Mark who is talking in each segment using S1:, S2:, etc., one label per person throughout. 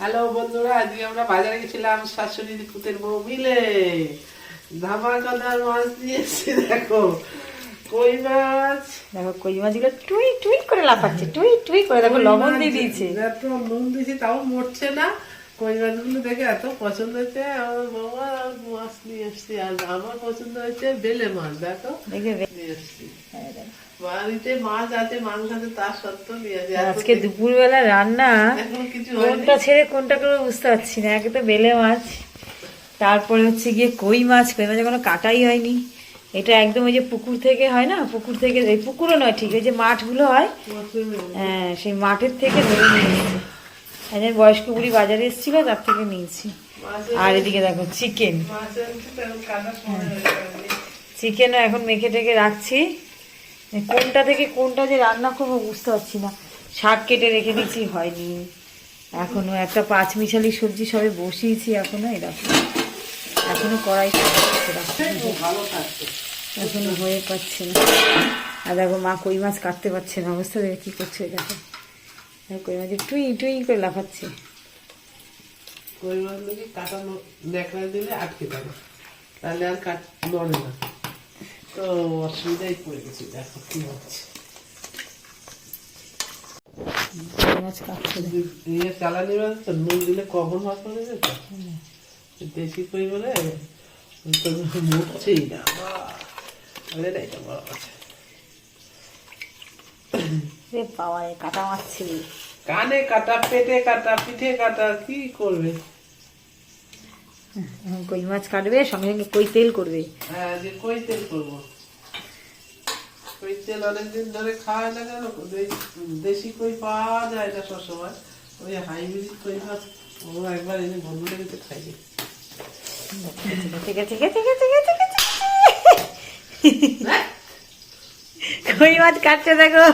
S1: Hello বন্ধুরা আজকে আমরা বাজারে গেছিলাম শাশুড়ি পুতের বউ মিলে। ধামা ধামাকাদার মাছ নিয়েছি দেখো। কই মাছ?
S2: দেখো কই মাছগুলো টুই টুই করে লাফাচ্ছে টুই টুই করে। দেখো লবণ দিয়ে দিয়েছে।
S1: এত নুন দিয়েছি তাও মরছে না। কই মাছগুলো দেখে এত পছন্দ হয়েছে আমার বাবা মাছ নিয়ে এসছি। আর আমার পছন্দ হয়েছে বেলে মাছ দেখো? নিয়ে এসছি।
S2: হ্যাঁ,
S1: বাড়িতে মাছ আছে মাংস আছে তার সত্ত্বেও নিয়ে আসি।
S2: আজকে দুপুরবেলা রান্না কোনটা ছেড়ে কোনটা করে বুঝতে পারছি না একে তো বেলে মাছ তারপরে হচ্ছে গিয়ে কই মাছ কই মাছ কোনো কাটাই হয়নি। এটা একদম ওই যে পুকুর থেকে হয় না পুকুর থেকে এই পুকুরও নয় ঠিক ওই যে মাঠগুলো হয় হ্যাঁ সেই মাঠের থেকে ধরে নিয়ে একজন বয়স্ক বুড়ি বাজারে এসেছিল তার থেকে নিয়েছি। আর এদিকে দেখো চিকেন
S1: হয়ে
S2: চিকেনও এখন মেখে টেকে রাখছি। কোনটা থেকে কোনটা যে রান্না করব বুঝতে পারছি না। শাক কেটে রেখে দিচ্ছি হয়নি। এখনও একটা পাঁচ মিশালি সবজি সবে বসিয়েছি এখনও এরকম এখনও কড়াই
S1: ভালো থাকছে।
S2: এখনও হয়ে পাচ্ছে না। আর দেখো মা কই মাছ কাটতে পারছে না অবস্থা দেখে কী করছে দেখো। কই মাছ টুই টুই করে লাফাচ্ছে।
S1: কই কাটা ন্যাকড়া দিলে আটকে যাবে। তাহলে আর কাট নড়ে না। তো অসুবিধায় পড়ে গেছি দেখো কি হচ্ছে।
S2: মাছ কাটছে? দেখো।
S1: চালানি মাছ তো নুন দিলে কখন মাছ পড়ে যেত দেশি কই বলে মুখছেই না এটা
S2: রে বাবা এ কাটা মাছ ছিল।
S1: কানে কাটা পেটে কাটা পিঠে কাটা কি করবে?
S2: কই মাছ কাটবে সঙ্গে সঙ্গে কই তেল করবে?
S1: হ্যাঁ যে কই তেল করব? কই তেল অনেকদিন ধরে খাওয়া না কেন? দেশি কই পাওয়া যায় না সবসময়। ওই হাইব্রিড কই মাছ ও একবার এনে বন্ধুদের কাছে খাইয়ে
S2: ঠিক আছে ঠিক আছে ঠিক আছে ঠিক আছে, ঠিক আছে। কই মাছ কাটছে দেখো।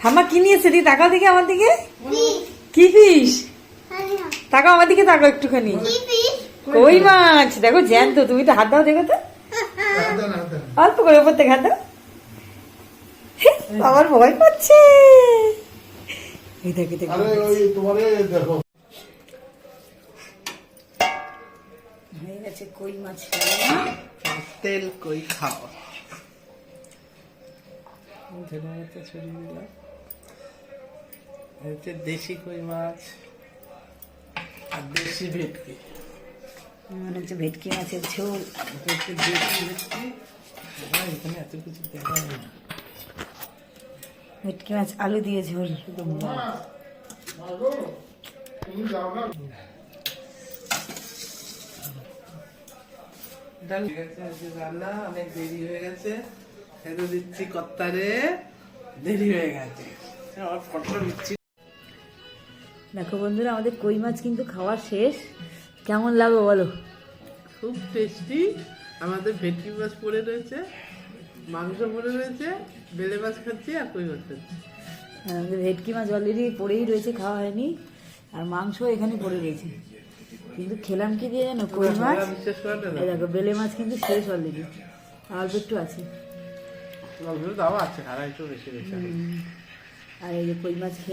S2: ঠাম্মা কি নিয়েছে দি? তাকাও দিকে আমার দিকে। কি ফিস তাকাও আমার দিকে তাকাও একটুখানি। কই মাছ? দেখো জ্যান্ত। তুমি তো হাত দাও দেখো তো। অল্প করে উপর থেকে হাত দাও। আমার ভয় পাচ্ছে। এই দেখো দেখো।
S3: আরে ওই তোমারে দেখো।
S2: হয়ে গেছে কই মাছ?
S1: তেল কই খাও? ধনে পাতা ছড়িয়ে দিলাম হচ্ছে দেশি কই মাছ আর দেশি ভেটকি।
S2: মনে হচ্ছে ভেটকি মাছের ঝোল।
S1: দেশি ভেটকি। এখানে এত কিছু দেখা হয় না।
S2: ভেটকি মাছ আলু দিয়ে ঝোল।
S1: শুধু রান্না অনেক দেরি হয়ে গেছে। খেতে দিচ্ছি কত্তারে দেরি হয়ে গেছে। আমার ফটো দিচ্ছি
S2: দেখো বন্ধুরা আমাদের কই মাছ কিন্তু খাওয়া শেষ। কেমন লাগো বলো?
S1: খুব টেস্টি আমাদের ভেটকি মাছ পড়ে রয়েছে মাংস পড়ে রয়েছে বেলে মাছ খাচ্ছি আর কই মাছ খাচ্ছি।
S2: আমাদের ভেটকি মাছ অলরেডি পড়েই রয়েছে খাওয়া হয়নি। আর মাংস এখানে পড়ে রয়েছে। কিন্তু খেলাম কি দিয়ে জানো? কই মাছ? দেখো বেলে মাছ কিন্তু শেষ অলরেডি অল্প একটু আছে।
S1: গল্পের দাও আছে আড়াইশো বেশি বেশি।
S2: আর এই যে কই মাছ